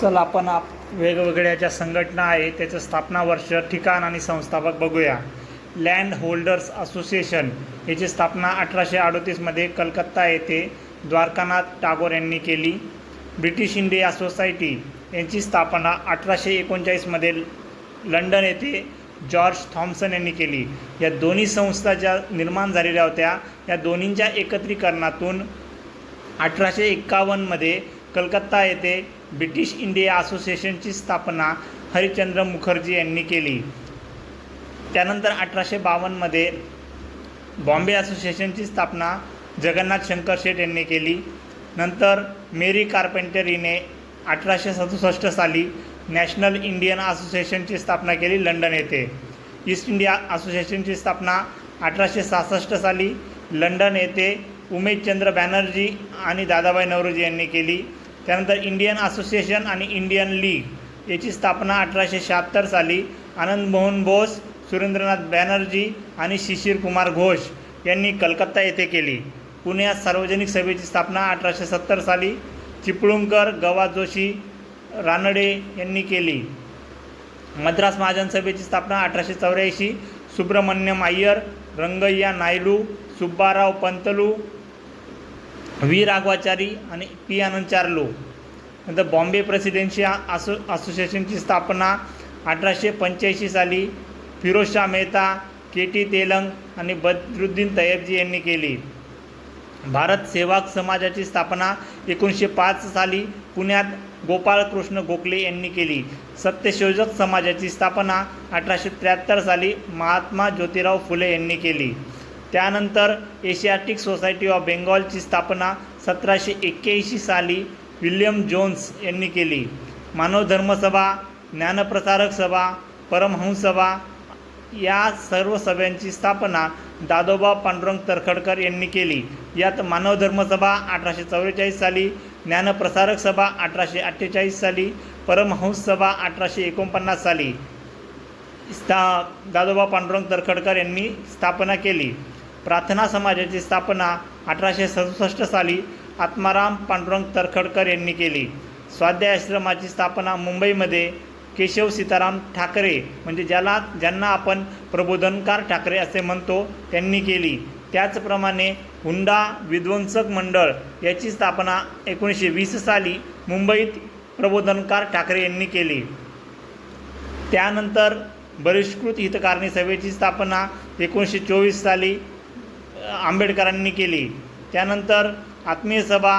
चला आपण आप वेगवेगळ्या ज्या संघटना आहे त्याचं स्थापना वर्ष ठिकाण आणि संस्थापक बघूया. लँड होल्डर्स असोसिएशन याची स्थापना अठराशे अडोतीसमध्ये कलकत्ता येथे द्वारकानाथ टागोर यांनी केली. ब्रिटिश इंडिया सोसायटी यांची स्थापना अठराशे एकोणचाळीसमध्ये लंडन येथे जॉर्ज थॉम्सन यांनी केली. या दोन्ही संस्था ज्या निर्माण झालेल्या होत्या या दोन्हींच्या एकत्रीकरणातून अठराशे एक्कावन्नमध्ये कलकत्ता येथे ब्रिटिश इंडिया असोसिएशनची स्थापना हरिश्चंद्र मुखर्जी यांनी केली. त्यानंतर अठराशे बावन्नमध्ये बॉम्बे असोसिएशनची स्थापना जगन्नाथ शंकर शेठ यांनी केली. नंतर मेरी कार्पेंटर हिने अठराशे सदुसष्ट साली नॅशनल इंडियन असोसिएशनची स्थापना केली लंडन येथे. ईस्ट इंडिया असोसिएशनची स्थापना अठराशे सहासष्ट साली लंडन येथे उमेशचंद्र बॅनर्जी आणि दादाबाई नवरोजी यांनी केली. त्यानंतर इंडियन असोसिएशन आणि इंडियन लीग याची स्थापना अठराशे शहात्तर साली आनंद मोहन बोस सुरेंद्रनाथ बॅनर्जी आणि शिशिर कुमार घोष यांनी कलकत्ता येथे केली. पुण्यात सार्वजनिक सभेची स्थापना अठराशे सत्तर साली चिपळूणकर गवा जोशी रानडे यांनी केली. मद्रास महाजन सभेची स्थापना अठराशे चौऱ्याऐंशी सुब्रमण्यम अय्यर रंगय्या नायडू सुब्बाराव पंतलू व्ही राघवाचारी आणि पी आनंद चार्लो. नंतर बॉम्बे प्रेसिडेन्सी असो असोसिएशनची स्थापना अठराशे पंच्याऐंशी साली फिरोजशाह मेहता के टी तेलंग आणि बद्रुद्दीन तय्यबजी यांनी केली. भारत सेवाक समाजाची स्थापना एकोणीसशे पाच साली पुण्यात गोपाळकृष्ण गोखले यांनी केली. सत्यशोधक समाजाची स्थापना अठराशे त्र्याहत्तर साली महात्मा ज्योतिराव फुले यांनी केली. त्यानंतर एशियाटिक सोसायटी ऑफ बेंगॉलची स्थापना सतराशे एक्क्याऐंशी साली विल्यम जोन्स यांनी केली. मानव धर्मसभा ज्ञानप्रसारक सभा परमहंस सभा या सर्व सभ्यांची स्थापना दादोबा पांडुरंग तरखडकर यांनी केली. यात मानव धर्मसभा अठराशे चौवेचाळीस साली ज्ञानप्रसारक सभा अठराशे अठ्ठेचाळीस साली परमहंस सभा अठराशे एकोणपन्नास साली. स्था दादोबा पांडुरंग तरखडकर यांनी स्थापना केली. प्रार्थना समाजाची स्थापना अठराशे सदुसष्ट साली आत्माराम पांडुरंग तरखडकर यांनी केली. स्वाध्याय आश्रमाची स्थापना मुंबईमध्ये केशव सीताराम ठाकरे म्हणजे ज्याला ज्यांना आपण प्रबोधनकार ठाकरे असे म्हणतो त्यांनी केली. त्याचप्रमाणे हुंडा विध्वंसक मंडळ याची स्थापना एकोणीसशे वीस साली मुंबईत प्रबोधनकार ठाकरे यांनी केली. त्यानंतर बहिष्कृत हितकारणी सभेची स्थापना एकोणीसशे चोवीस साली आंबेडकरांनी केली. त्यानंतर आत्मीय सभा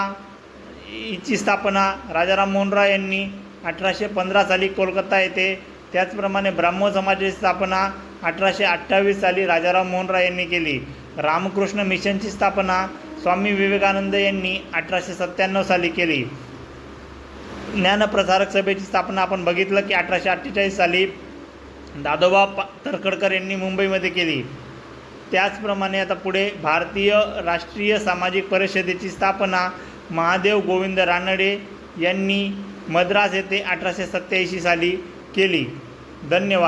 हिची स्थापना राजाराम मोहन राय यांनी अठराशे पंधरा साली कोलकाता येथे. त्याचप्रमाणे ब्राह्मण समाजाची स्थापना अठराशे अठ्ठावीस साली राजाराम मोहन राय यांनी केली. रामकृष्ण मिशनची स्थापना स्वामी विवेकानंद यांनी अठराशे सत्त्याण्णव साली केली. ज्ञानप्रसारक सभेची स्थापना आपण बघितलं की अठराशे अठ्ठेचाळीस साली दादोबा पा तरखडकर यांनी मुंबईमध्ये केली. त्याचप्रमाणे आता पुढे भारतीय राष्ट्रीय सामाजिक परिषदेची स्थापना महादेव गोविंद रानडे यांनी मद्रास येथे अठराशे सत्याऐंशी साली केली. धन्यवाद.